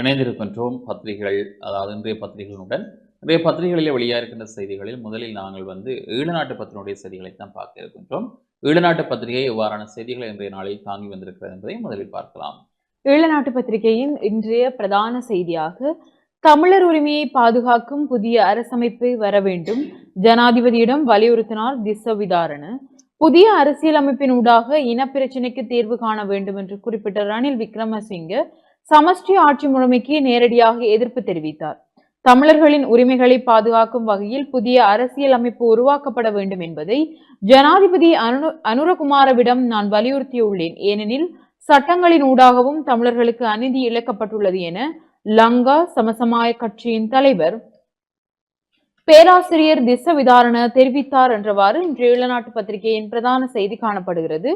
இணைந்திருக்கின்றோம் பத்திரிகைகள் அதாவது இன்றைய பத்திரிகைகளுடன். இன்றைய பத்திரிகைகளில் வெளியாக இருக்கின்ற செய்திகளில் முதலில் நாங்கள் வந்து ஈழநாட்டு பத்திரிகையுடைய செய்திகளை தான் பார்க்க இருக்கின்றோம். ஈழநாட்டு பத்திரிகை இவ்வாறான செய்திகளை இன்றைய நாளில் தாங்கி வந்திருக்கிறது என்பதை முதலில் பார்க்கலாம். ஈழநாட்டு பத்திரிகையின் இன்றைய பிரதான செய்தியாக தமிழர் உரிமையை பாதுகாக்கும் புதிய அரசமைப்பு வர வேண்டும். ஜனாதிபதியிடம் வலியுறுத்தினார் திசவிதாரண. புதிய அரசியலமைப்பின் ஊடாக இனப்பிரச்சினைக்கு தீர்வு காண வேண்டும் என்று குறிப்பிட்ட ரணில் விக்ரமசிங்க சமஷ்டி ஆட்சி முழுமைக்கு நேரடியாக எதிர்ப்பு தெரிவித்தார். தமிழர்களின் உரிமைகளை பாதுகாக்கும் வகையில் புதிய அரசியல் அமைப்பு உருவாக்கப்பட வேண்டும் என்பதை ஜனாதிபதி அனு அனுரகுமாரவிடம் நான் வலியுறுத்தியுள்ளேன். ஏனெனில் சட்டங்களின் ஊடாகவும் தமிழர்களுக்கு அநீதி இழக்கப்பட்டுள்ளது என லங்கா சமசமாய கட்சியின் தலைவர் பேராசிரியர் திச விதாரண தெரிவித்தார் என்றவாறு இன்று ஈழநாட்டு பத்திரிகையின் பிரதான செய்தி காணப்படுகிறது.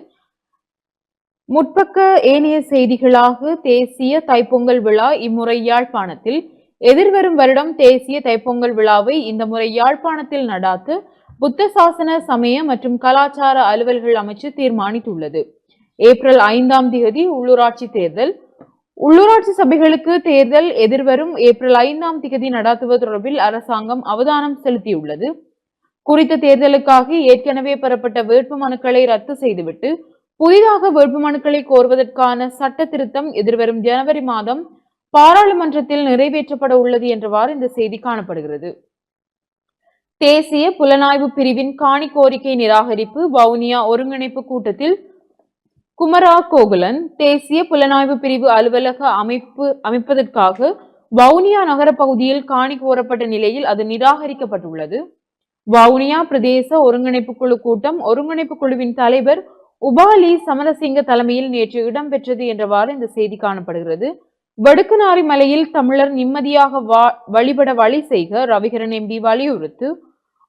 முற்பக்க ஏனைய செய்திகளாக தேசிய தைப்பொங்கல் விழா இம்முறை யாழ்ப்பாணத்தில் எதிர்வரும் வருடம் தேசிய தைப்பொங்கல் விழாவை இந்த முறை யாழ்ப்பாணத்தில் நடாத்த புத்த சாசன சமய மற்றும் கலாச்சார அலுவல்கள் அமைச்சு தீர்மானித்துள்ளது. ஏப்ரல் ஐந்தாம் தேதி உள்ளூராட்சி தேர்தல். உள்ளூராட்சி சபைகளுக்கு தேர்தல் எதிர்வரும் ஏப்ரல் ஐந்தாம் தேதி நடாத்துவது தொடர்பில் அரசாங்கம் அவதானம் செலுத்தியுள்ளது. குறித்த தேர்தலுக்காக ஏற்கனவே பெறப்பட்ட வேட்புமனுக்களை ரத்து செய்துவிட்டு புதிதாக வேட்புமனுக்களை கோருவதற்கான சட்ட திருத்தம் எதிர்வரும் ஜனவரி மாதம் பாராளுமன்றத்தில் நிறைவேற்றப்பட உள்ளது என்றவாறு இந்த செய்தி காணப்படுகிறது. தேசிய புலனாய்வு பிரிவின் காணி கோரிக்கை நிராகரிப்பு வவுனியா ஒருங்கிணைப்பு கூட்டத்தில் குமரா கோகுலன் தேசிய புலனாய்வு பிரிவு அலுவலக அமைப்பு அமைப்பதற்காக வவுனியா நகர பகுதியில் காணி கோரப்பட்ட நிலையில் அது நிராகரிக்கப்பட்டுள்ளது. வவுனியா பிரதேச ஒருங்கிணைப்பு குழு கூட்டம் ஒருங்கிணைப்பு குழுவின் தலைவர் உபாலி சமரசிங்க தலைமையில் நேற்று இடம்பெற்றது என்றவாறு இந்த செய்தி காணப்படுகிறது. வடுக்குநாரி மலையில் தமிழர் நிம்மதியாக வா வழிபட வழி செய்க ரவிகரன் எம்பி வலியுறுத்து.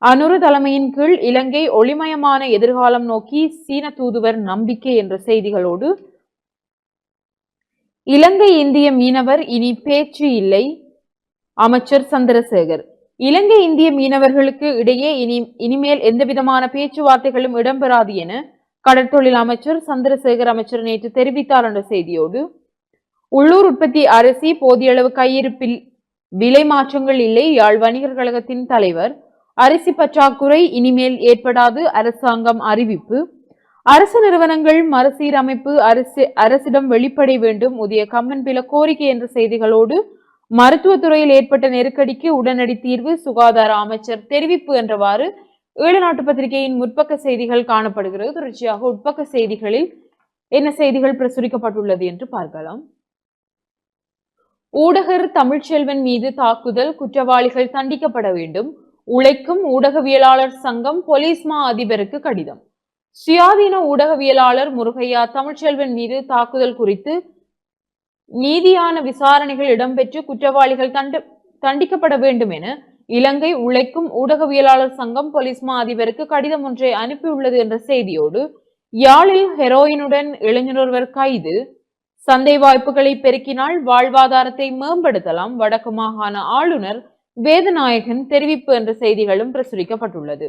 அனுரு தலைமையின் கீழ் இலங்கை ஒளிமயமான எதிர்காலம் நோக்கி சீன தூதுவர் நம்பிக்கை என்ற செய்திகளோடு இலங்கை இந்திய மீனவர் இனி பேச்சு இல்லை அமைச்சர் சந்திரசேகர். இலங்கை இந்திய மீனவர்களுக்கு இடையே இனி இனிமேல் எந்தவிதமான பேச்சுவார்த்தைகளும் இடம்பெறாது என கடற்தொழில் அமைச்சர் சந்திரசேகர் அமைச்சர் நேற்று தெரிவித்தார் என்ற செய்தியோடு உள்ளூர் உற்பத்தி அரிசி போதிய அளவு கையிருப்பில் விலை மாற்றங்கள் இல்லை. யாழ் வணிகர் கழகத்தின் தலைவர் அரிசி பற்றாக்குறை இனிமேல் ஏற்படாது அரசாங்கம் அறிவிப்பு. அரசு நிறுவனங்கள் மறுசீரமைப்பு அரசு அரசிடம் வெளிப்படை வேண்டும். உதய கம்மன்பில கோரிக்கை என்ற செய்திகளோடு மருத்துவத்துறையில் ஏற்பட்ட நெருக்கடிக்கு உடனடி தீர்வு சுகாதார அமைச்சர் தெரிவிப்பு என்றவாறு ஈழ நாட்டு பத்திரிகையின் முற்பக்க செய்திகள் காணப்படுகிறது. தொடர்ச்சியாக உட்பக்க செய்திகளில் என்ன செய்திகள் பிரசுரிக்கப்பட்டுள்ளது என்று பார்க்கலாம். ஊடகர் தமிழ்ச்செல்வன் மீது தாக்குதல் குற்றவாளிகள் தண்டிக்கப்பட வேண்டும் உழைக்கும் ஊடகவியலாளர் சங்கம் போலீஸ் மா அதிபருக்கு கடிதம். சுயாதீன ஊடகவியலாளர் முருகையா தமிழ்ச்செல்வன் மீது தாக்குதல் குறித்து நீதியான விசாரணைகள் இடம்பெற்று குற்றவாளிகள் தண்ட தண்டிக்கப்பட வேண்டும் என இலங்கை உழைக்கும் ஊடகவியலாளர் சங்கம் போலீஸ் மா அதிபருக்கு கடிதம் ஒன்றை அனுப்பியுள்ளது என்ற செய்தியோடு யாழில் ஹெரோயினுடன் இளைஞரொருவர் கைது சந்தை வாய்ப்புகளை பெருக்கினால் வாழ்வாதாரத்தை மேம்படுத்தலாம் வடக்கு மாகாண ஆளுநர் வேதநாயகன் தெரிவிப்பு என்ற செய்திகளும் பிரசுரிக்கப்பட்டுள்ளது.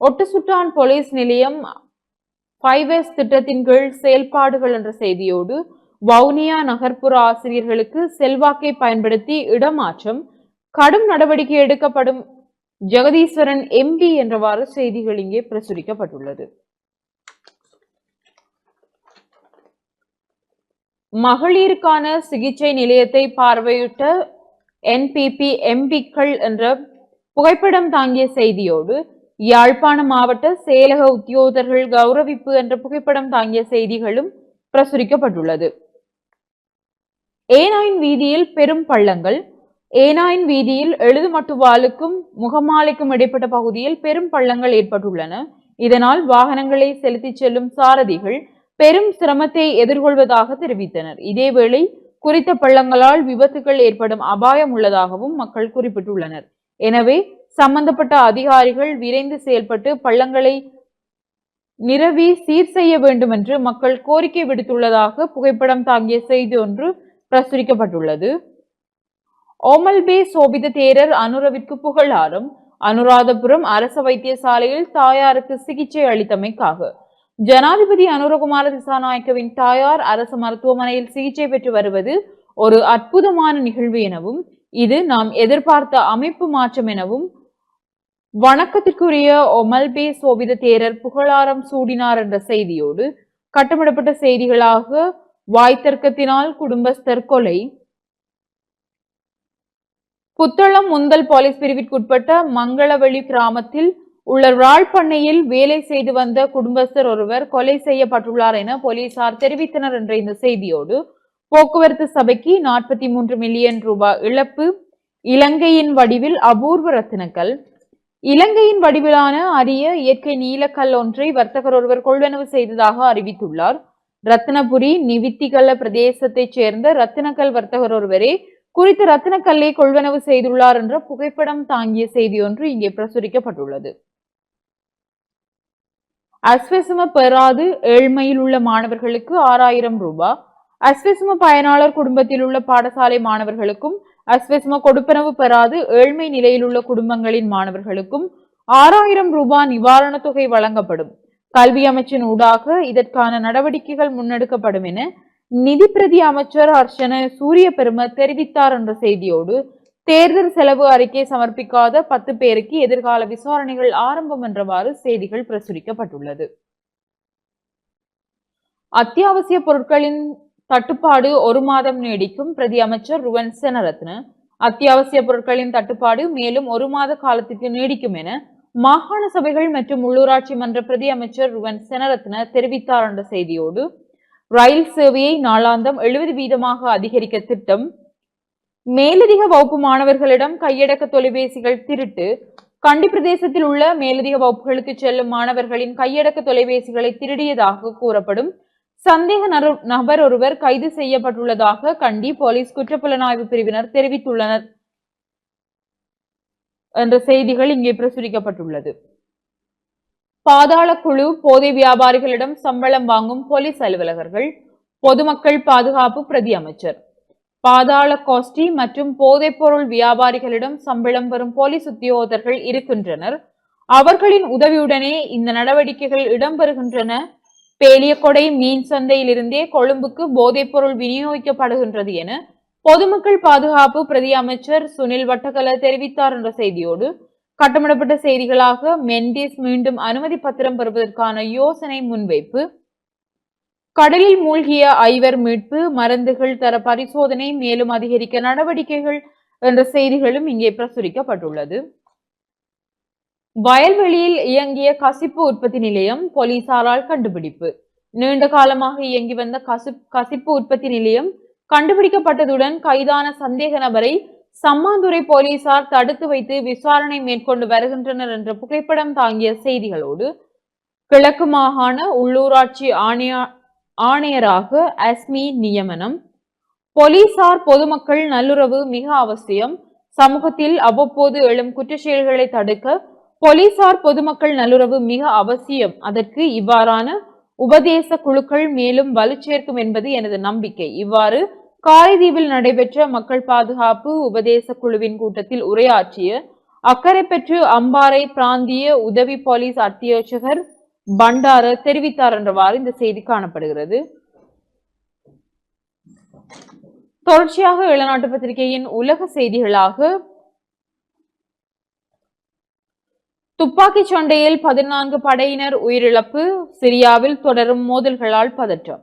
ஒட்டுசுட்டான் போலீஸ் நிலையம் ஃபைவேஸ் திட்டத்தின் கீழ் செயல்பாடுகள் என்ற செய்தியோடு வவுனியா நகர்ப்புற ஆசிரியர்களுக்கு செல்வாக்கை பயன்படுத்தி இடமாற்றம் கடும் நடவடிக்கை எடுக்கப்படும் ஜெகதீஸ்வரன் எம்பி என்றவாறு செய்திகள் இங்கே பிரசுரிக்கப்பட்டுள்ளது. மகளிருக்கான சிகிச்சை நிலையத்தை பார்வையிட்ட என்பிபி எம்பிக்கள் என்ற புகைப்படம் தாங்கிய செய்தியோடு யாழ்ப்பாண மாவட்ட செயலக உத்தியோகர்கள் கௌரவிப்பு என்ற புகைப்படம் தாங்கிய செய்திகளும் பிரசுரிக்கப்பட்டுள்ளது. ஏனாயின் வீதியில் பெரும் பள்ளங்கள் ஏனாயின் வீதியில் எழுதுமட்டுவாலுக்கும் முகமாலைக்கும் இடைப்பட்ட பகுதியில் பெரும் பள்ளங்கள் ஏற்பட்டுள்ளன. இதனால் வாகனங்களை செலுத்திச் செல்லும் சாரதிகள் பெரும் சிரமத்தை எதிர்கொள்வதாக தெரிவித்தனர். இதேவேளை குறித்த பள்ளங்களால் விபத்துகள் ஏற்படும் அபாயம் உள்ளதாகவும் மக்கள் குறிப்பிட்டுள்ளனர். எனவே சம்பந்தப்பட்ட அதிகாரிகள் விரைந்து செயல்பட்டு பள்ளங்களை நிரவி சீர் செய்ய வேண்டும் என்று மக்கள் கோரிக்கை விடுத்துள்ளதாக புகைப்படம் தாங்கிய செய்தி ஒன்று பிரசுரிக்கப்பட்டுள்ளது. ஓமல்பே சோபித தேரர் அனுரவிற்கு புகழாரம் அனுராதபுரம் அரச வைத்தியசாலையில் தாயாருக்கு சிகிச்சை அளித்தமைக்காக. ஜனாதிபதி அனுரகுமார திசாநாயக்கவின் தாயார் அரசு மருத்துவமனையில் சிகிச்சை பெற்று வருவது ஒரு அற்புதமான நிகழ்வு எனவும் இது நாம் எதிர்பார்த்த அமைப்பு மாற்றம் எனவும் வணக்கத்திற்குரிய ஒமல்பே சோபித தேரர் புகழாரம் சூடினார் என்ற செய்தியோடு கட்டமிடப்பட்ட செய்திகளாக வாய்த்தர்க்கத்தினால் குடும்பஸ்தர் கொலை புத்தளம் முந்தல் போலீஸ் பிரிவிற்குட்பட்ட மங்களவழி கிராமத்தில் உள்ள ராழ்பண்ணையில் வேலை செய்து வந்த குடும்பஸ்தர் ஒருவர் கொலை செய்யப்பட்டுள்ளார் என போலீசார் தெரிவித்தனர் என்ற இந்த செய்தியோடு போக்குவரத்து சபைக்கு நாற்பத்தி மூன்று மில்லியன் ரூபாய் இழப்பு இலங்கையின் வடிவில் அபூர்வ ரத்தினக்கல் இலங்கையின் வடிவிலான அரிய இயற்கை நீலக்கல் ஒன்றை வர்த்தகர் ஒருவர் கொள்வனவு செய்ததாக அறிவித்துள்ளார். ரத்னபுரி நிவித்திகல பிரதேசத்தைச் சேர்ந்த ரத்தினக்கல் வர்த்தகர் ஒருவரே குறித்த ரத்தினக்கல்லை கொள்வனவு செய்துள்ளார் என்ற புகைப்படம் தாங்கிய செய்தி ஒன்று இங்கே பிரசுரிக்கப்பட்டுள்ளது. அஸ்வசம பெறாது ஏழ்மையில் உள்ள மாணவர்களுக்கு ஆறாயிரம் ரூபாய் அஸ்வசம பயனாளர் குடும்பத்தில் உள்ள பாடசாலை மாணவர்களுக்கும் அஸ்வசம கொடுப்பனவு பெறாது ஏழ்மை நிலையில் உள்ள குடும்பங்களின் மாணவர்களுக்கும் ஆறாயிரம் ரூபாய் நிவாரணத் தொகை வழங்கப்படும். கல்வி அமைச்சின் ஊடாக இதற்கான நடவடிக்கைகள் முன்னெடுக்கப்படும் என நிதி பிரதி அமைச்சர் அர்ச்சன சூரிய பெருமை தெரிவித்தார் என்ற செய்தியோடு தேர்தல் செலவு அறிக்கை சமர்ப்பிக்காத பத்து பேருக்கு எதிர்கால விசாரணைகள் ஆரம்பம் என்றவாறு செய்திகள் பிரசுரிக்கப்பட்டுள்ளது. அத்தியாவசிய பொருட்களின் தட்டுப்பாடு ஒரு மாதம் நீடிக்கும் பிரதி அமைச்சர் ருவன் செனரத்ன. அத்தியாவசிய பொருட்களின் தட்டுப்பாடு மேலும் ஒரு மாத காலத்திற்கு நீடிக்கும் என மாகாண சபைகள் மற்றும் உள்ளூராட்சி மன்ற பிரதி அமைச்சர் ருவன் செனரத்ன தெரிவித்தார் என்ற செய்தியோடு ரயில் சேவையை நாளாந்தம் எழுபது வீதமாக அதிகரிக்க திட்டம். மேலதிக வகுப்பு மாணவர்களிடம் கையடக்க தொலைபேசிகள் திருட்டு. கண்டி பிரதேசத்தில் உள்ள மேலதிக வகுப்புகளுக்கு செல்லும் மாணவர்களின் கையடக்க தொலைபேசிகளை திருடியதாக கூறப்படும். சந்தேக நரு- நபர் ஒருவர் கைது செய்யப்பட்டுள்ளதாக கண்டி போலீஸ் குற்றப்புலனாய்வு பிரிவினர் தெரிவித்துள்ளனர். என்ற செய்திகள் இங்கே பிரசுரிக்கப்பட்டுள்ளது. பாதாள குழு போதை வியாபாரிகளிடம் சம்பளம் வாங்கும் போலீஸ் அலுவலகர்கள் பொதுமக்கள் பாதுகாப்பு பிரதி அமைச்சர். பாதாள கோஷ்டி மற்றும் போதைப்பொருள் வியாபாரிகளிடம் சம்பளம் பெறும் போலீஸ் உத்தியோகத்தர்கள் இருக்கின்றனர். அவர்களின் உதவியுடனே இந்த நடவடிக்கைகள் இடம்பெறுகின்றன. பேலியக்கொடை மீன் சந்தையிலிருந்தே கொழும்புக்கு போதைப்பொருள் விநியோகிக்கப்படுகின்றது என பொதுமக்கள் பாதுகாப்பு பிரதி அமைச்சர் சுனில் வட்டகல தெரிவித்தார் என்ற செய்தியோடு கட்டமிடப்பட்ட செய்திகளாக மெண்டிஸ் மீண்டும் அனுமதி பத்திரம் பெறுவதற்கான யோசனை முன்வைப்பு. கடலில் மூழ்கிய ஐவர் மீட்பு மருந்துகள் தர பரிசோதனை மேலும் அதிகரிக்க நடவடிக்கைகள் என்ற செய்திகளும் இங்கே பிரசுரிக்கப்பட்டுள்ளது. வயல்வெளியில் இயங்கிய கசிப்பு உற்பத்தி நிலையம் போலீசாரால் கண்டுபிடிப்பு. நீண்ட காலமாக இயங்கி வந்த கசிப் கசிப்பு உற்பத்தி நிலையம் கண்டுபிடிக்கப்பட்டதுடன் கைதான சந்தேக நபரை சம்மாந்துறை போலீசார் தடுத்து வைத்து விசாரணை மேற்கொண்டு வருகின்றனர் என்ற புகைப்படம் தாங்கிய செய்திகளோடு கிழக்கு மாகாண உள்ளூராட்சி ஆணைய ஆணையராக அஸ்மி நியமனம் போலீசார் பொதுமக்கள் நல்லுறவு மிக அவசியம் சமூகத்தில் அவ்வப்போது எழும் குற்றச்செயல்களை தடுக்க போலீசார் பொதுமக்கள் நல்லுறவு மிக அவசியம். அதற்கு இவ்வாறான உபதேச குழுக்கள் மேலும் வலு சேர்க்கும் என்பது எனது நம்பிக்கை. இவ்வாறு காரைதீவில் நடைபெற்ற மக்கள் பாதுகாப்பு உபதேச குழுவின் கூட்டத்தில் உரையாற்றிய அக்கரைப்பற்று அம்பாறை பிராந்திய உதவி போலீஸ் அத்தியட்சகர் பண்டார தெரிவித்தார் என்றவாறு இந்த செய்தி காணப்படுகிறது. தொடர்ச்சியாக இளநாட்டு பத்திரிகையின் உலக செய்திகளாக துப்பாக்கிச் சண்டையில் பதினான்கு படையினர் உயிரிழப்பு சிரியாவில் தொடரும் மோதல்களால் பதற்றம்.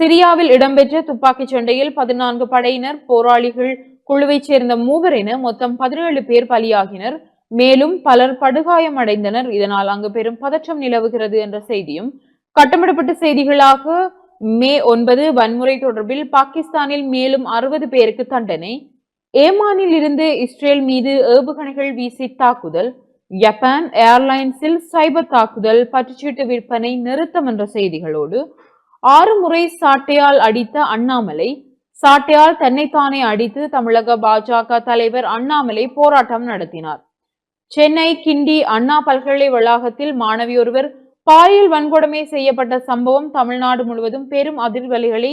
சிரியாவில் இடம்பெற்ற துப்பாக்கிச் சண்டையில் பதினான்கு படையினர் போராளிகள் குழுவைச் சேர்ந்த மூவர் என மொத்தம் பதினேழு பேர் பலியாகினர். மேலும் பலர் படுகாயமடைந்தனர் இதனால் அங்கு பெரும் பதற்றம் நிலவுகிறது என்ற செய்தியும் கட்டமிடப்பட்ட செய்திகளாக மே ஒன்பது வன்முறை தொடர்பில் பாகிஸ்தானில் மேலும் அறுபது பேருக்கு தண்டனை ஏமானில் இருந்து இஸ்ரேல் மீது ஏவுகணைகள் வீசி தாக்குதல் ஜப்பான் ஏர்லைன்ஸில் சைபர் தாக்குதல் பற்றுச்சீட்டு விற்பனை நிறுத்தம் என்ற செய்திகளோடு ஆறு முறை சாட்டையால் அடித்த அண்ணாமலை சாட்டையால் தன்னைத்தானே அடித்து தமிழக பாஜக தலைவர் அண்ணாமலை போராட்டம் நடத்தினார். சென்னை கிண்டி அண்ணா பல்கலை வளாகத்தில் மாணவி ஒருவர் பாலியல் வன்கொடுமை செய்யப்பட்ட சம்பவம் தமிழ்நாடு முழுவதும் பெரும் அதிர்வலைகளை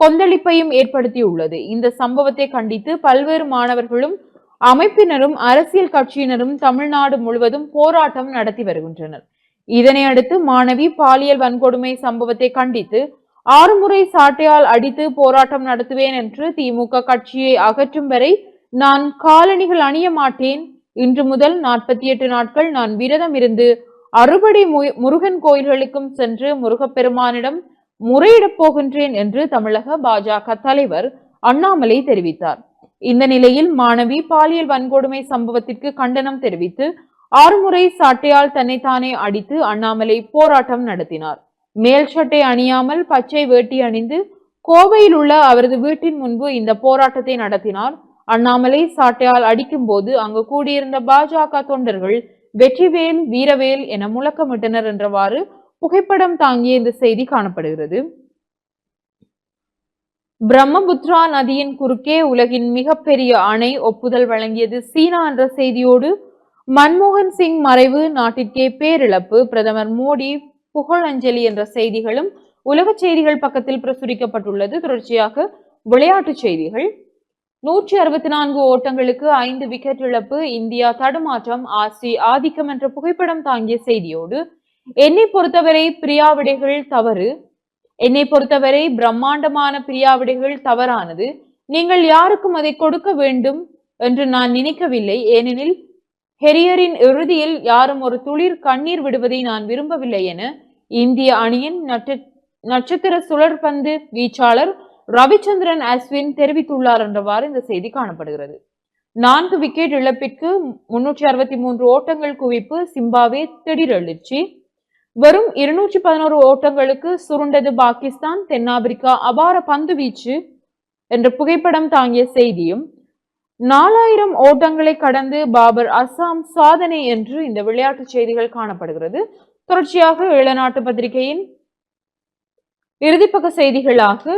கொந்தளிப்பையும் ஏற்படுத்தியுள்ளது. இந்த சம்பவத்தை கண்டித்து பல்வேறு மாணவர்களும் அமைப்பினரும் அரசியல் கட்சியினரும் தமிழ்நாடு முழுவதும் போராட்டம் நடத்தி வருகின்றனர். இதனை அடுத்து மாணவி பாலியல் வன்கொடுமை சம்பவத்தை கண்டித்து ஆறு முறை சாட்டையால் அடித்து போராட்டம் நடத்துவேன் என்று திமுக கட்சியை அகற்றும் வரை நான் காலணிகள் அணிய மாட்டேன். இன்று முதல் நாற்பத்தி எட்டு நாட்கள் நான் விரதம் இருந்து அறுபடை முருகன் கோயில்களுக்கும் சென்று முருகப்பெருமானிடம் முறையிடப் போகின்றேன் என்று தமிழக பாஜக தலைவர் அண்ணாமலை தெரிவித்தார். இந்த நிலையில் மாணவி பாலியல் வன்கொடுமை சம்பவத்திற்கு கண்டனம் தெரிவித்து ஆறுமுறை சாட்டையால் தன்னைத்தானே அடித்து அண்ணாமலை போராட்டம் நடத்தினார். மேல் சட்டை அணியாமல் பச்சை வேட்டி அணிந்து கோவையில் உள்ள அவரது வீட்டின் முன்பு இந்த போராட்டத்தை நடத்தினார். அண்ணாமலை சாட்டையால் அடிக்கும் போது அங்கு கூடியிருந்த பாஜக தொண்டர்கள் வெற்றிவேல் வீரவேல் என முழக்கமிட்டனர் என்றவாறு புகைப்படம் தாங்கிய இந்த செய்தி காணப்படுகிறது. பிரம்மபுத்ரா நதியின் குறுக்கே உலகின் மிகப்பெரிய அணை ஒப்புதல் வழங்கியது சீனா என்ற செய்தியோடு மன்மோகன் சிங் மறைவு நாட்டிற்கே பேரிழப்பு பிரதமர் மோடி புகழஞ்சலி என்ற செய்திகளும் உலக செய்திகள் பக்கத்தில் பிரசுரிக்கப்பட்டுள்ளது. தொடர்ச்சியாக விளையாட்டுச் செய்திகள். நூற்றி அறுபத்தி நான்கு ஓட்டங்களுக்கு ஐந்து விக்கெட் இழப்பு இந்தியா தடுமாற்றம் ஆசி ஆதிக்கம் என்ற புகைப்படம் தாங்கிய செய்தியோடு என்னை பொறுத்தவரை பிரியாவிடைகள் தவறு. என்னை பொறுத்தவரை பிரம்மாண்டமான பிரியாவிடைகள் தவறானது. நீங்கள் யாருக்கும் அதை கொடுக்க வேண்டும் என்று நான் நினைக்கவில்லை. ஏனெனில் ஹெரியரின் இறுதியில் யாரும் ஒரு துளிர் கண்ணீர் விடுவதை நான் விரும்பவில்லை என இந்திய அணியின் நட்சத்திர சுழற்பந்து வீச்சாளர் ரவிச்சந்திரன் அஸ்வின் தெரிவித்துள்ளார் என்றவாறு இந்த செய்தி காணப்படுகிறது. நான்கு விக்கெட் இழப்பிற்கு முன்னூற்றி அறுபத்தி மூன்று ஓட்டங்கள் குவிப்பு சிம்பாவே திடீர் எழுச்சி. வெறும் இருநூற்றி பதினோரு ஓட்டங்களுக்கு சுருண்டது பாகிஸ்தான் தென்னாப்பிரிக்கா அபார பந்து வீச்சு என்ற புகைப்படம் தாங்கிய செய்தியும் நாலாயிரம் ஓட்டங்களை கடந்து பாபர் அஸ்ஸாம் சாதனை என்று இந்த விளையாட்டு செய்திகள் காணப்படுகிறது. தொடர்ச்சியாக இளநாட்டு பத்திரிகையின் இறுதிப்பக்க செய்திகளாக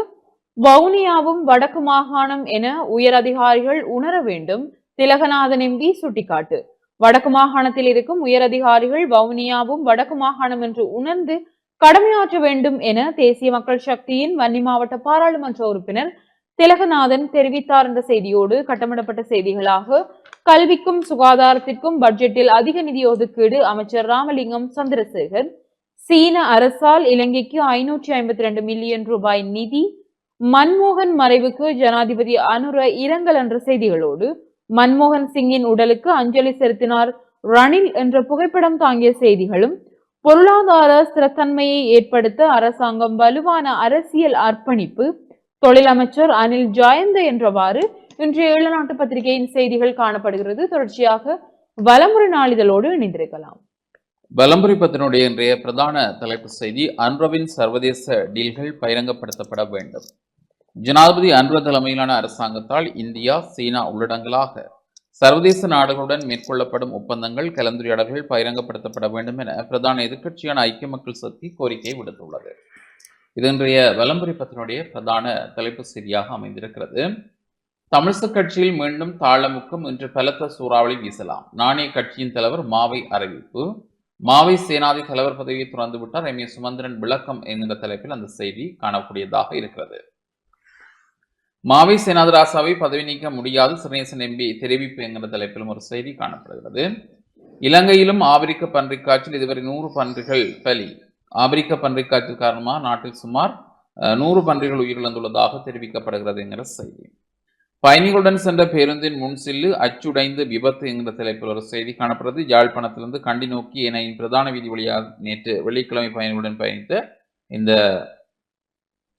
வவுனியாவும் வடக்கு மாகாணம் என உயர் அதிகாரிகள் உணர வேண்டும் திலகநாதன் எம்பி சுட்டிக்காட்டு. வடக்கு மாகாணத்தில் இருக்கும் உயர் அதிகாரிகள் வவுனியாவும் வடக்கு மாகாணம் என்று உணர்ந்து கடமையாற்ற வேண்டும் என தேசிய மக்கள் சக்தியின் வன்னி மாவட்ட பாராளுமன்ற உறுப்பினர் திலகநாதன் தெரிவித்தார் என்ற செய்தியோடு கட்டமிடப்பட்ட செய்திகளாக கல்விக்கும் சுகாதாரத்திற்கும் பட்ஜெட்டில் அதிக நிதி ஒதுக்கீடு அமைச்சர் ராமலிங்கம் சந்திரசேகர் சீன அரசால் இலங்கைக்கு ஐநூற்றி ஐம்பத்தி ரெண்டு மில்லியன் ரூபாய் நிதி மன்மோகன் மறைவுக்கு ஜனாதிபதி அனுர இரங்கல் என்ற செய்திகளோடு மன்மோகன் சிங்கின் உடலுக்கு அஞ்சலி செலுத்தினார் ரணில் என்ற புகைப்படம் தாங்கிய செய்திகளும் பொருளாதார ஸ்திரத்தன்மையை ஏற்படுத்த அரசாங்கம் வலுவான அரசியல் அர்ப்பணிப்பு தொழிலமைச்சர் அனில் ஜாயந்த என்றவாறு இன்றைய ஏழு நாட்டு பத்திரிகையின் செய்திகள் காணப்படுகிறது. தொடர்ச்சியாக வலமுறை நாளிதழோடு இணைந்திருக்கலாம். வலம்புரி பத்தினுடைய இன்றைய பிரதான தலைப்பு செய்தி அன்ரவின் சர்வதேச டீல்கள் பகிரங்கப்படுத்தப்பட வேண்டும். ஜனாதிபதி அன்ர தலைமையிலான அரசாங்கத்தால் இந்தியா சீனா உள்ளடங்கலாக சர்வதேச நாடுகளுடன் மேற்கொள்ளப்படும் ஒப்பந்தங்கள் கலந்துரையாடல்கள் பகிரங்கப்படுத்தப்பட வேண்டும் என பிரதான எதிர்க்கட்சியான ஐக்கிய மக்கள் சக்தி கோரிக்கை விடுத்துள்ளது. இது இன்றைய பத்தினுடைய பிரதான தலைப்பு செய்தியாக அமைந்திருக்கிறது. தமிழிசை கட்சியில் மீண்டும் தாளமுக்கும் இன்று பலத்த சூறாவளி வீசலாம். நாணய கட்சியின் தலைவர் மாவை அறிவிப்பு. மாவை சேனாதி தலைவர் பதவியை துறந்து விட்டார் எம் ஏ சுமந்திரன் விளக்கம் என்கிற தலைப்பில் அந்த செய்தி காணக்கூடியதாக இருக்கிறது. மாவை சேனாதிராசாவை பதவி நீக்க முடியாது. சிறநேசன் எம்பி தெரிவிப்பு என்கிற தலைப்பிலும் ஒரு செய்தி காணப்படுகிறது. இலங்கையிலும் ஆப்பிரிக்க பன்றிக் காய்ச்சல் இதுவரை நூறு பன்றிகள் பலி. ஆப்பிரிக்க பன்றிக் காய்ச்சல் காரணமாக நாட்டில் சுமார் நூறு பன்றிகள் உயிரிழந்துள்ளதாக தெரிவிக்கப்படுகிறது என்கிற செய்தி. பயணிகளுடன் சென்ற பேருந்தின் முன் சில்லு அச்சுடைந்து விபத்து என்கிற தலைப்பில் ஒரு செய்தி காணப்படுறது யாழ்ப்பாணத்திலிருந்து கண்டி நோக்கி எனையின் பிரதான வீதி வழியாக நேற்று வெள்ளிக்கிழமை பயணிகளுடன் பயணித்த இந்த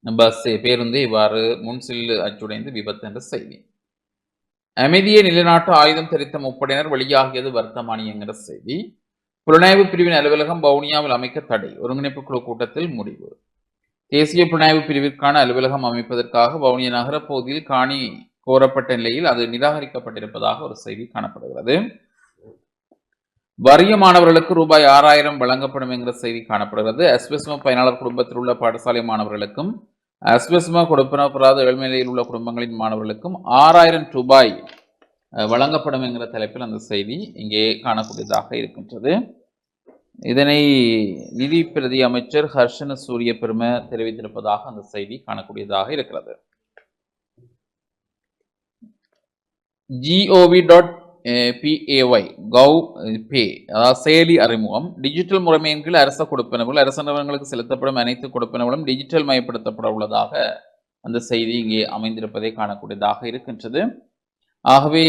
பஸ் பேருந்து இவ்வாறு முன் சில்லு அச்சுடைந்து விபத்து என்ற செய்தி. அமைதியை நிலைநாட்டு ஆயுதம் தெரித்த முப்படையினர் வெளியாகியது வர்த்தமானி என்கிற செய்தி. புலனாய்வு பிரிவின் அலுவலகம் வவுனியாவில் அமைக்க தடை. ஒருங்கிணைப்பு குழு கூட்டத்தில் முடிவு. தேசிய புலனாய்வு பிரிவிற்கான அலுவலகம் அமைப்பதற்காக வவுனியா நகர பகுதியில் காணி கோரப்பட்ட நிலையில் அது நிராகரிக்கப்பட்டிருப்பதாக ஒரு செய்தி காணப்படுகிறது. வறிய மாணவர்களுக்கு ரூபாய் ஆறாயிரம் வழங்கப்படும் என்கிற செய்தி காணப்படுகிறது. அஸ்வஸ்ம பயனாளர் குடும்பத்தில் உள்ள பாடசாலை மாணவர்களுக்கும் அஸ்வஸ்ம கொடுப்பனப்படாத பெறாத ஏழ்மை நிலையில் உள்ள குடும்பங்களின் மாணவர்களுக்கும் ஆறாயிரம் ரூபாய் வழங்கப்படும் என்கிற தலைப்பில் அந்த செய்தி இங்கே காணக்கூடியதாக இருக்கின்றது. இதனை நிதி பிரதி அமைச்சர் ஹர்ஷன சூரிய பெரும தெரிவித்திருப்பதாக அந்த செய்தி காணக்கூடியதாக இருக்கிறது. G O V dot P A Y gov pay அதாவது செயலி அறிமுகம். டிஜிட்டல் முறைமையின் கீழ் அரச கொடுப்பனவுகள் அரச நிறுவனங்களுக்கு செலுத்தப்படும் அனைத்து கொடுப்பனவுகளும் டிஜிட்டல் மயப்படுத்தப்பட உள்ளதாக அந்த செய்தி இங்கே அமைந்திருப்பதை காணக்கூடியதாக இருக்கின்றது. ஆகவே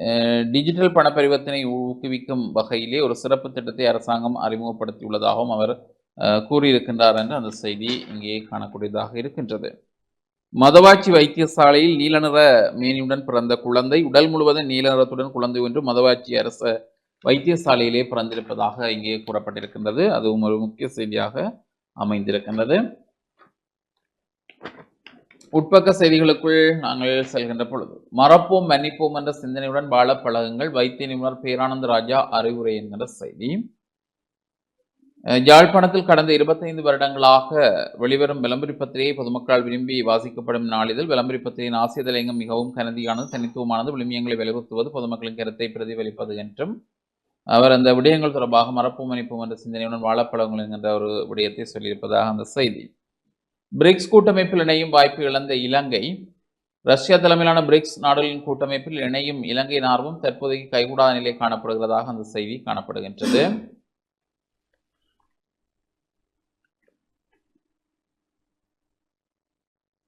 அஹ், டிஜிட்டல் பண பரிவர்த்தனை ஊக்குவிக்கும் வகையிலே ஒரு சிறப்பு திட்டத்தை அரசாங்கம் அறிமுகப்படுத்தியுள்ளதாகவும் அவர் அஹ், கூறியிருக்கின்றார் என்று அந்த செய்தி இங்கே காணக்கூடியதாக இருக்கின்றது. மதவாச்சி வைத்தியசாலையில் நீல நிற மேனியுடன் பிறந்த குழந்தை உடல் முழுவதும் நீல நிறத்துடன் குழந்தை ஒன்று மதவாச்சி அரச வைத்தியசாலையிலே பிறந்திருப்பதாக இங்கே கூறப்பட்டிருக்கின்றது. அதுவும் ஒரு முக்கிய செய்தியாக அமைந்திருக்கின்றது. உட்பக்க செய்திகளுக்குள் நாங்கள் செல்கின்ற பொழுது. மறப்போம் மன்னிப்போம் என்ற சிந்தனையுடன் வாழ பழகுங்கள். வைத்திய நிபுணர் பேரானந்த ராஜா அறிவுரை என்கிற செய்தி. யாழ்ப்பாணத்தில் கடந்த இருபத்தைந்து வருடங்களாக வெளிவரும் விளம்பரி பத்திரிகை பொதுமக்களால் விரும்பி வாசிக்கப்படும் நாளிதழ். விளம்பரி பத்திரிகையின் ஆசியதலையங்கம் மிகவும் கனதியானது தனித்துவமானது. விளிமியங்களை வலியுறுத்துவது பொதுமக்களின் கருத்தை பிரதிபலிப்பது என்றும் அவர் அந்த விடயங்கள் தொடர்பாக மறப்போம் மன்னிப்போம் என்ற சிந்தனையுடன் வாழப்பழங்கள் என்கின்ற ஒரு விடயத்தை சொல்லியிருப்பதாக அந்த செய்தி. பிரிக்ஸ் கூட்டமைப்பில் இணையும் வாய்ப்பு இழந்த இலங்கை ரஷ்யா தலைமையிலான பிரிக்ஸ் நாடுகளின் கூட்டமைப்பில் இணையும் இலங்கையின் ஆர்வம் தற்போதைக்கு கைகூடாத நிலை காணப்படுகிறதாக அந்த செய்தி காணப்படுகின்றது.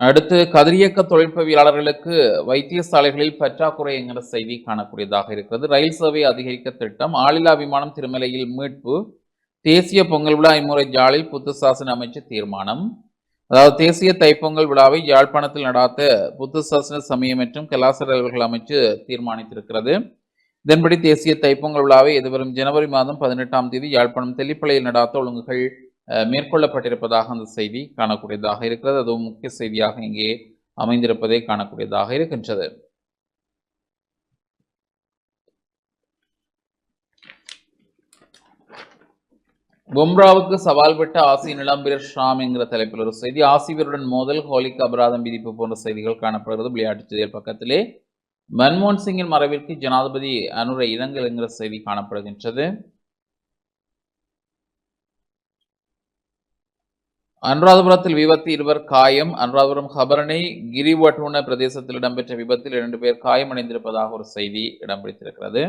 அடுத்து கதிரியக்க தொழில்நுட்பவியலாளர்களுக்கு வைத்தியசாலைகளில் பற்றாக்குறை என்கிற செய்தி காணக்கூடியதாக இருக்கிறது. ரயில் சேவை அதிகரிக்க திட்டம் ஆளில்லா விமானம் திருமலையில் மீட்பு தேசிய பொங்கல் விழா இம்முறை ஜாலில் புத்து சாசன அமைச்சர் தீர்மானம். அதாவது தேசிய தைப்பொங்கல் விழாவை யாழ்ப்பாணத்தில் நடாத்த புத்த சாசன சமயம் மற்றும் கலாசார அலுவல்கள் அமைச்சு தீர்மானித்திருக்கிறது. இதன்படி தேசிய தைப்பொங்கல் விழாவை எதிர்வரும் ஜனவரி மாதம் பதினெட்டாம் தேதி யாழ்ப்பாணம் தெல்லிப்பளையில் நடாத்த ஒழுங்குகள் அஹ், மேற்கொள்ளப்பட்டிருப்பதாக அந்த செய்தி காணக்கூடியதாக இருக்கிறது. அதுவும் முக்கிய செய்தியாக இங்கே அமைந்திருப்பதை காணக்கூடியதாக இருக்கின்றது. பும்ராவுக்கு சவால் விட்ட ஆசி நிலம்பிரர் ஷாம் என்கிற தலைப்பில் ஒரு செய்தி. ஆசிவருடன் மோதல் ஹோலிக்கு அபராதம் விதிப்பு போன்ற செய்திகள் காணப்படுகிறது. விளையாட்டுச் செய்திகள் பக்கத்திலே மன்மோகன் சிங்கின் மறைவிற்கு ஜனாதிபதி அனுர இரங்கல் என்கிற செய்தி காணப்படுகின்றது. அனுராதபுரத்தில் விபத்து இருவர் காயம். அனுராதபுரம் ஹபரணை கிரிவட்டுன பிரதேசத்தில் இடம்பெற்ற விபத்தில் இரண்டு பேர் காயமடைந்திருப்பதாக ஒரு செய்தி இடம்பிடித்திருக்கிறது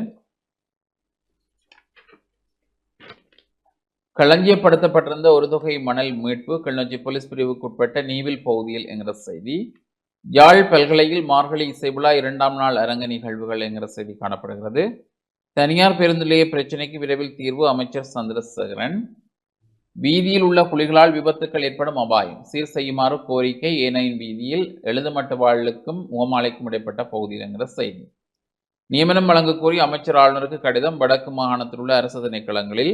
களஞ்சியப்படுத்தப்பட்டிருந்த ஒரு தொகை மணல் மீட்பு கிளிநொச்சி போலீஸ் பிரிவுக்குட்பட்ட நீவில் பகுதியில் என்கிற செய்தி யாழ் பல்கலையில் மார்கழி இசைவிழா இரண்டாம் நாள் அரங்க நிகழ்வுகள் என்கிற செய்தி காணப்படுகிறது தனியார் பேருந்து நிலைய பிரச்சினைக்கு விரைவில் தீர்வு அமைச்சர் சந்திரசேகரன் வீதியில் உள்ள புலிகளால் விபத்துக்கள் ஏற்படும் அபாயம் சீர் செய்யுமாறு கோரிக்கை ஏனையின் வீதியில் எழுதுமட்டு வாழலுக்கும் முகமாலைக்கும் இடைப்பட்ட பகுதியில் என்கிற செய்தி நியமனம் வழங்க கோரி அமைச்சர் ஆளுநருக்கு கடிதம் வடக்கு மாகாணத்தில் உள்ள அரசு திணைக்களங்களில்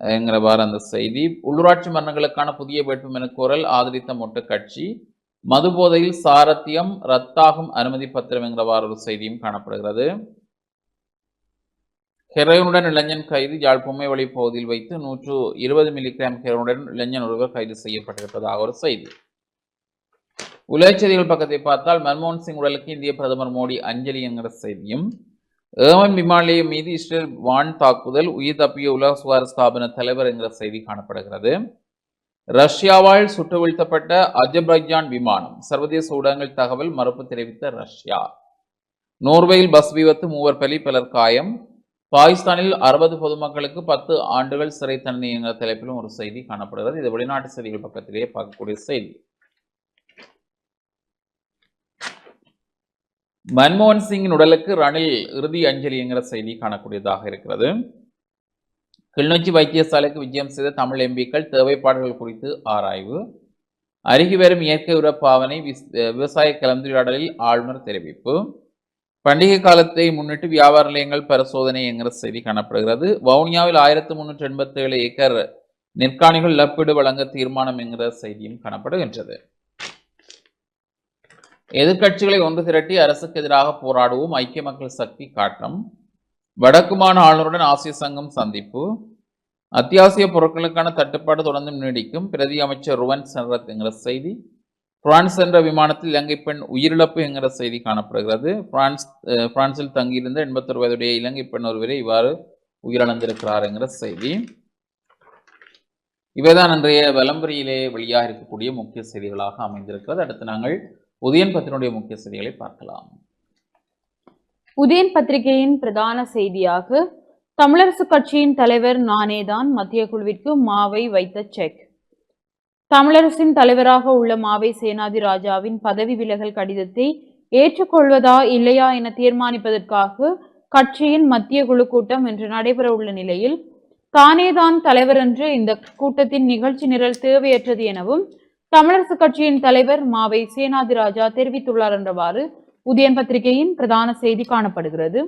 என்கிறவாறு அந்த செய்தி. உள்ளூராட்சி மரணங்களுக்கான புதிய வேட்புமனு கோரல் ஆதரித்த மொட்டு கட்சி மது போதையில் சாரத்தியம் ரத்தாகும் அனுமதி பத்திரம் என்கிறவாறு ஒரு செய்தியும் காணப்படுகிறது. ஹெரோயினுடன் இளைஞன் கைது யாழ் பொம்மைவழி பகுதியில் வைத்து நூற்று இருபது மில்லிகிராம் ஹெரோனுடன் இளைஞன் ஒருவர் கைது செய்யப்பட்டிருப்பதாக ஒரு செய்தி. உலகச் செய்திகள் பக்கத்தை பார்த்தால் மன்மோகன் சிங் உடலுக்கு இந்திய பிரதமர் மோடி அஞ்சலி என்கிற செய்தியும் ஏமன் விமானியம் மீது இஸ்ரேல் வான் தாக்குதல் உயிர் தப்பிய உலக சுகாதார ஸ்தாபன தலைவர் என்கிற செய்தி காணப்படுகிறது. ரஷ்யாவால் சுட்டு வீழ்த்தப்பட்ட அஜர்பைஜான் விமானம் சர்வதேச ஊடகங்கள் தகவல் மறுப்பு தெரிவித்த ரஷ்யா. நோர்வேயில் பஸ் விபத்து மூவர் பலி பலர் காயம். பாகிஸ்தானில் அறுபது பொதுமக்களுக்கு பத்து ஆண்டுகள் சிறை தண்டனை என்ற தலைப்பிலும் ஒரு செய்தி காணப்படுகிறது. இது வெளிநாட்டு செய்திகள் பக்கத்திலேயே பார்க்கக்கூடிய செய்தி. மன்மோகன் சிங்கின் உடலுக்கு ரணில் இறுதி அஞ்சலிங்கிற செய்தி காணக்கூடியதாக இருக்கிறது. கிளிநொச்சி வைத்தியசாலைக்கு விஜயம் செய்த தமிழ் எம்பிக்கள் தேவைப்பாடுகள் குறித்து ஆராய்வு. அருகி வரும் இயற்கை உர பாவனை விஸ்- விவசாய கலந்துரையாடலில் ஆளுநர் தெரிவிப்பு. பண்டிகை காலத்தை முன்னிட்டு வியாபார நிலையங்கள் பரிசோதனை என்கிற செய்தி காணப்படுகிறது. வவுனியாவில் ஆயிரத்தி முன்னூற்றி எண்பத்தி ஏழு ஏக்கர் நெற்காணிகள் இழப்பீடு வழங்க தீர்மானம் என்கிற செய்தியும் காணப்படுகின்றது. எதிர்க்கட்சிகளை ஒன்று திரட்டி அரசுக்கு எதிராக போராடுவோம். ஐக்கிய மக்கள் சக்தி காட்டம். வடக்குமான ஆளுநருடன் ஆசிய சங்கம் சந்திப்பு. அத்தியாவசிய பொருட்களுக்கான தட்டுப்பாடு தொடர்ந்து நீடிக்கும். பிரதி அமைச்சர் ருவன் சரத் என்கிற செய்தி. பிரான்ஸ் என்ற விமானத்தில் இலங்கை பெண் உயிரிழப்பு என்கிற செய்தி காணப்படுகிறது. பிரான்ஸ் பிரான்சில் தங்கியிருந்த எண்பத்தொரு வயதுடைய இலங்கை பெண் ஒருவரை இவ்வாறு உயிரிழந்திருக்கிறார் என்கிற செய்தி. இவைதான் இன்றைய விளம்பரியிலே வெளியாக இருக்கக்கூடிய முக்கிய செய்திகளாக அமைந்திருக்கிறது. அடுத்து நாங்கள் உதயன் பத்தினுடைய முக்கிய செய்திகளை பார்க்கலாம். உதயன் பத்திரிகையின் பிரதான செய்தியாக தமிழரசு கட்சியின் தலைவர் நானேதான் மத்திய குழுவிற்கு மாவை வைத்த செக். தமிழரசின் தலைவராக உள்ள மாவை சேனாதி ராஜாவின் பதவி விலகல் கடிதத்தை ஏற்றுக்கொள்வதா இல்லையா என தீர்மானிப்பதற்காக கட்சியின் மத்திய குழு கூட்டம் இன்று நடைபெற உள்ள நிலையில் தானேதான் தலைவர் என்று இந்த கூட்டத்தின் நிகழ்ச்சி நிரல் தேவையற்றது எனவும் தமிழரசு கட்சியின் தலைவர் மாவை சேனாதி ராஜா தெரிவித்துள்ளார் என்றவாறு உதயன் பத்திரிகையின் பிரதான செய்தி காணப்படுகிறது.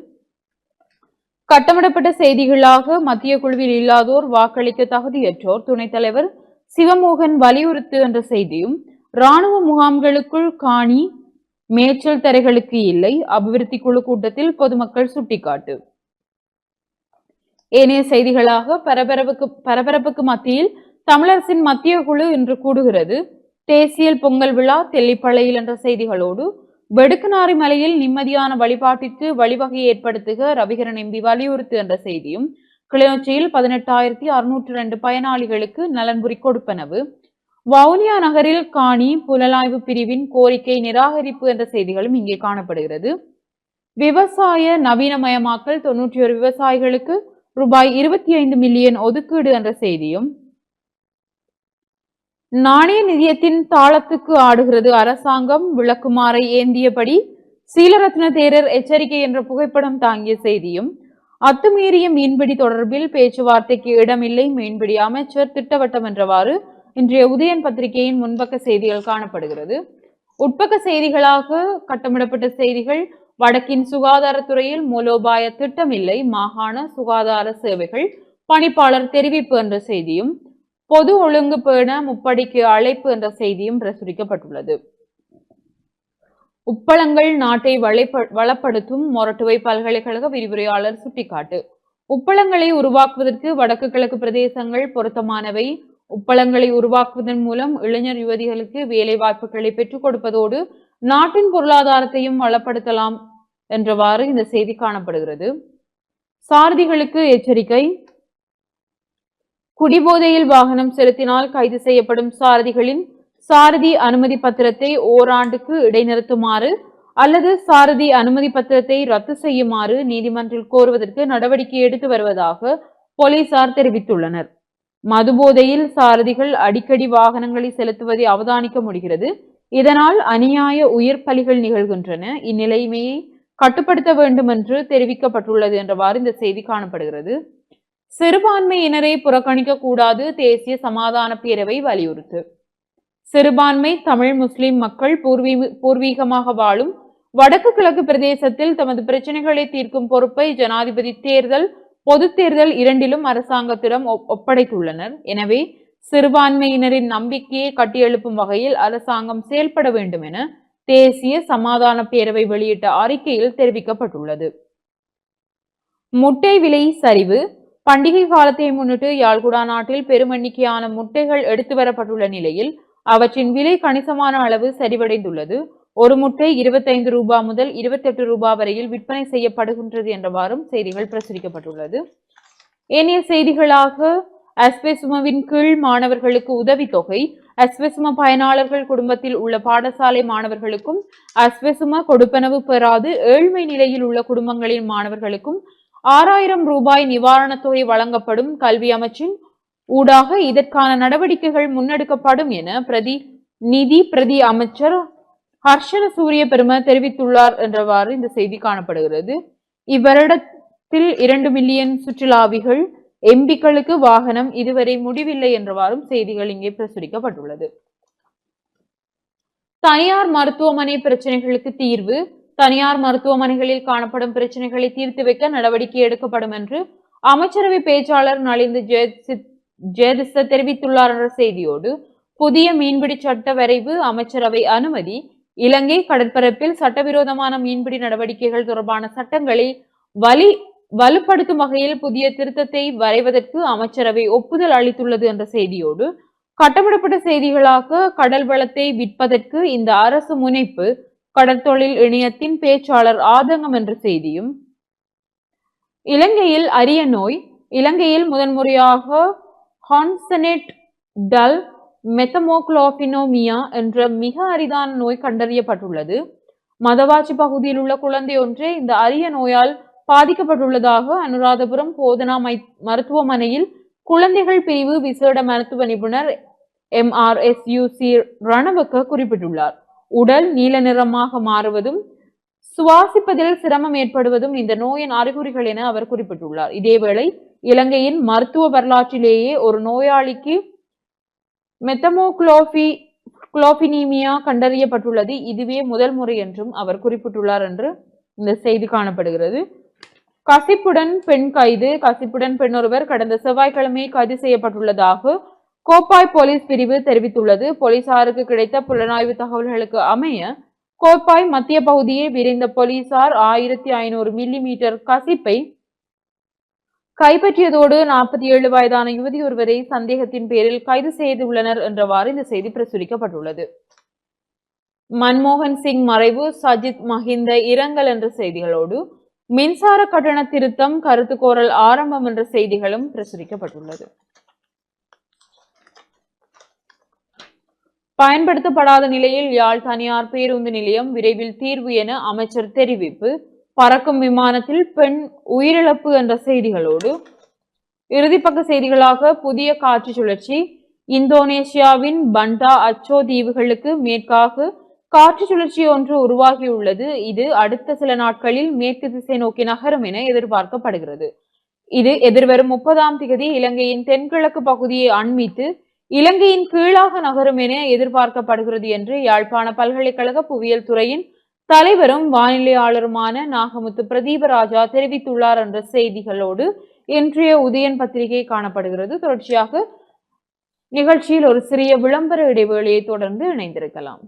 கட்டமிடப்பட்ட செய்திகளாக மத்திய குழுவில் இல்லாதோர் வாக்களிக்க தகுதியற்றோர் துணைத் தலைவர் சிவமோகன் வலியுறுத்து என்ற செய்தியும் ராணுவ முகாம்களுக்குள் காணி மேய்ச்சல் தரைகளுக்கு இல்லை அபிவிருத்தி குழு கூட்டத்தில் பொதுமக்கள் சுட்டிக்காட்டு. ஏனைய செய்திகளாக பரபரப்புக்கு பரபரப்புக்கு மத்தியில் தமிழரசின் மத்திய குழு இன்று கூடுகிறது. தேசியல் பொங்கல் விழா தெல்லிப்பளையில் என்ற செய்திகளோடு வெடுக்குநாரி மலையில் நிம்மதியான வழிபாட்டிற்கு வழிவகை ஏற்படுத்துக ரவிகரன் எம்பி வலியுறுத்து என்ற செய்தியும் கிளிநொச்சியில் பதினெட்டாயிரத்தி அறுநூற்று ரெண்டு பயனாளிகளுக்கு நலன்புரி கொடுப்பனவு. வவுனியா நகரில் காணி புலனாய்வு பிரிவின் கோரிக்கை நிராகரிப்பு என்ற செய்திகளும் இங்கே காணப்படுகிறது. விவசாய நவீனமயமாக்கல் தொன்னூற்றி ஒரு விவசாயிகளுக்கு ரூபாய் இருபத்தி ஐந்து மில்லியன் ஒதுக்கீடு என்ற செய்தியும் நாணய நிதியத்தின் தாளத்துக்கு ஆடுகிறது அரசாங்கம். விளக்குமாறை ஏந்தியபடி சீலரத்ன தேரர் எச்சரிக்கை என்ற புகைப்படம் தாங்கிய செய்தியும் அத்துமீறிய மீன்பிடி தொடர்பில் பேச்சுவார்த்தைக்கு இடமில்லை. மீன்பிடி அமைச்சர் திட்டவட்டம் என்றவாறு இன்றைய உதயன் பத்திரிகையின் முன்பக்க செய்திகள் காணப்படுகிறது. உட்பக்க செய்திகளாக கட்டமிடப்பட்ட செய்திகள் வடக்கின் சுகாதாரத்துறையில் மூலோபாய திட்டமில்லை. மாகாண சுகாதார சேவைகள் பணிப்பாளர் தெரிவிப்பு என்ற செய்தியும் பொது ஒழுங்கு பேண முப்படிக்கு அழைப்பு என்ற செய்தியும் பிரசுரிக்கப்பட்டுள்ளது. உப்பளங்கள் நாட்டை வளப்படுத்தும் மொரட்டுவை பல்கலைக்கழக விரிவுரையாளர் சுட்டிக்காட்டு. உப்பளங்களை உருவாக்குவதற்கு வடக்கு கிழக்கு பிரதேசங்கள் பொருத்தமானவை. உப்பளங்களை உருவாக்குவதன் மூலம் இளைஞர் யுவதிகளுக்கு வேலை வாய்ப்புகளை பெற்றுக் கொடுப்பதோடு நாட்டின் பொருளாதாரத்தையும் வளப்படுத்தலாம் என்றவாறு இந்த செய்தி காணப்படுகிறது. சாரதிகளுக்கு எச்சரிக்கை குடிபோதையில் வாகனம் செலுத்தினால் கைது செய்யப்படும் சாரதிகளின் சாரதி அனுமதி பத்திரத்தை ஓராண்டுக்கு இடைநிறுத்துமாறு அல்லது சாரதி அனுமதி பத்திரத்தை ரத்து செய்யுமாறு நீதிமன்றில் கோருவதற்கு நடவடிக்கை எடுத்து வருவதாக போலீசார் தெரிவித்துள்ளனர். மதுபோதையில் சாரதிகள் அடிக்கடி வாகனங்களை செலுத்துவதை அவதானிக்க முடிகிறது. இதனால் அநியாய உயிர் பலிகள் நிகழ்கின்றன. இந்நிலைமையை கட்டுப்படுத்த வேண்டும் என்று தெரிவிக்கப்பட்டுள்ளது என்றவாறு இந்த செய்தி காணப்படுகிறது. சிறுபான்மையினரை புறக்கணிக்க கூடாது தேசிய சமாதான பேரவை வலியுறுத்து. சிறுபான்மை தமிழ் முஸ்லிம் மக்கள் பூர்வீ பூர்வீகமாக வாழும் வடக்கு கிழக்கு பிரதேசத்தில் தமது பிரச்சனைகளை தீர்க்கும் பொறுப்பை ஜனாதிபதி தேர்தல் பொது தேர்தல் இரண்டிலும் அரசாங்கத்திடம் ஒப்படைத்துள்ளனர். எனவே சிறுபான்மையினரின் நம்பிக்கையை கட்டியெழுப்பும் வகையில் அரசாங்கம் செயல்பட வேண்டும் என தேசிய சமாதான பேரவை வெளியிட்ட அறிக்கையில் தெரிவிக்கப்பட்டுள்ளது. முட்டை விலை சரிவு பண்டிகை காலத்தை முன்னிட்டு யாழ்குடா நாட்டில் பெரும் எண்ணிக்கையான முட்டைகள் எடுத்து வரப்பட்டுள்ள நிலையில் அவற்றின் விலை கணிசமான அளவு சரிவடைந்துள்ளது. ஒரு முட்டை இருபத்தைந்து ரூபாய் முதல் இருபத்தெட்டு ரூபாய் வரையில் விற்பனை செய்யப்படுகின்றது என்றவாறும் செய்திகள் பிரசுரிக்கப்பட்டுள்ளது. ஏனைய செய்திகளாக அஸ்பெசுமவின் கீழ் மாணவர்களுக்கு உதவித்தொகை அஸ்வெசும பயனாளர்கள் குடும்பத்தில் உள்ள பாடசாலை மாணவர்களுக்கும் அஸ்வெசும கொடுப்பனவு பெறாது ஏழ்மை நிலையில் உள்ள குடும்பங்களின் மாணவர்களுக்கும் ஆறாயிரம் ரூபாய் நிவாரணத் தொகை வழங்கப்படும் கல்வி அமைச்சின் ஊடாக இதற்கான நடவடிக்கைகள் முன்னெடுக்கப்படும் என பிரதி நிதி பிரதி அமைச்சர் ஹர்ஷன சூரிய பெரும தெரிவித்துள்ளார் என்றவாறு இந்த செய்தி காணப்படுகிறது. இவ்வருடத்தில் இரண்டு மில்லியன் சுற்றுலாவிகள் எம்பிக்களுக்கு வாகனம் இதுவரை முடிவில்லை என்றவாறும் செய்திகள் இங்கே பிரசுரிக்கப்பட்டுள்ளது. தனியார் மருத்துவமனை பிரச்சனைகளுக்கு தீர்வு தனியார் மருத்துவமனைகளில் காணப்படும் பிரச்சனைகளை தீர்த்து வைக்க நடவடிக்கை எடுக்கப்படும் என்று அமைச்சரவை பேச்சாளர் நலிந்து ஜெயதிச தெரிவித்துள்ளார் என்ற செய்தியோடு புதிய மீன்பிடி சட்ட வரைவு அமைச்சரவை அனுமதி இலங்கை கடற்பரப்பில் சட்டவிரோதமான மீன்பிடி நடவடிக்கைகள் தொடர்பான சட்டங்களை வலி வலுப்படுத்தும் வகையில் புதிய திருத்தத்தை வரைவதற்கு அமைச்சரவை ஒப்புதல் அளித்துள்ளது என்ற செய்தியோடு கட்டமிடப்பட்ட செய்திகளாக கடல் வளத்தை விற்பதற்கு இந்த அரசு முனைப்பு கடற்தொழில் இணையத்தின் பேச்சாளர் ஆதங்கம் என்ற செய்தியும் இலங்கையில் அரிய நோய் இலங்கையில் முதன்முறையாக கான்சனேட் டல் மெத்தமோக்ளோபினோமியா என்ற மிக அரிதான நோய் கண்டறியப்பட்டுள்ளது. மதவாச்சி பகுதியில் உள்ள குழந்தை ஒன்றே இந்த அரிய நோயால் பாதிக்கப்பட்டுள்ளதாக அனுராதபுரம் போதனா மை- மருத்துவமனையில் குழந்தைகள் பிரிவு விசேட மருத்துவ நிபுணர் M R S U C Ranawaka குறிப்பிட்டுள்ளார். உடல் நீல நிறமாக மாறுவதும் சுவாசிப்பதில் சிரமம் ஏற்படுவதும் இந்த நோயின் அறிகுறிகள் என அவர் குறிப்பிட்டுள்ளார். இதேவேளை இலங்கையின் மருத்துவ வரலாற்றிலேயே ஒரு நோயாளிக்கு மெத்தமோக்ளோபி குளோபினீமியா கண்டறியப்பட்டுள்ளது. இதுவே முதல் முறை என்றும் அவர் குறிப்பிட்டுள்ளார் என்று இந்த செய்தி காணப்படுகிறது. கசிப்புடன் பெண் கைது கசிப்புடன் பெண் ஒருவர் கடந்த செவ்வாய்க்கிழமை கைது செய்யப்பட்டுள்ளதாக கோப்பாய் போலீஸ் பிரிவு தெரிவித்துள்ளது. போலீசாருக்கு கிடைத்த புலனாய்வு தகவல்களுக்கு அமைய கோப்பாய் மத்திய பகுதியை விரைந்த போலீசார் ஆயிரத்தி ஐநூறு மில்லி மீட்டர் கசிப்பை கைப்பற்றியதோடு நாற்பத்தி ஏழு வயதான யுவதி ஒருவரை சந்தேகத்தின் பேரில் கைது செய்துள்ளனர் என்றவாறு இந்த செய்தி பிரசுரிக்கப்பட்டுள்ளது. மன்மோகன் சிங் மறைவு சஜித் மஹிந்த இரங்கல் என்ற செய்திகளோடு மின்சார கட்டண திருத்தம் கருத்து கோரல் ஆரம்பம் என்ற செய்திகளும் பிரசுரிக்கப்பட்டுள்ளது. பயன்படுத்தப்படாத நிலையில் யாழ் தனியார் பேருந்து நிலையம் விரைவில் தீர்வு என அமைச்சர் தெரிவிப்பு. பறக்கும் விமானத்தில் பெண் உயிரிழப்பு என்ற செய்திகளோடு இறுதிப்பக்க செய்திகளாக புதிய காற்று சுழற்சி. இந்தோனேசியாவின் பண்டா அச்சோ தீவுகளுக்கு மேற்காக காற்று சுழற்சி ஒன்று உருவாகியுள்ளது. இது அடுத்த சில நாட்களில் மேற்கு திசை நோக்கி நகரும் என எதிர்பார்க்கப்படுகிறது. இது எதிர்வரும் முப்பதாம் திகதி இலங்கையின் தென்கிழக்கு பகுதியை அண்மித்து இலங்கையின் கீழாக நகரும் என எதிர்பார்க்கப்படுகிறது என்று யாழ்ப்பாண பல்கலைக்கழக புவியியல் துறையின் தலைவரும் வானிலையாளருமான நாகமுத்து பிரதீபராஜா தெரிவித்துள்ளார் என்ற செய்திகளோடு இன்றைய உதயன் பத்திரிகை காணப்படுகிறது. தொடர்ச்சியாக நிகழ்ச்சியில் ஒரு சிறிய விளம்பர இடைவேளையை தொடர்ந்து இணைந்திருக்கலாம்.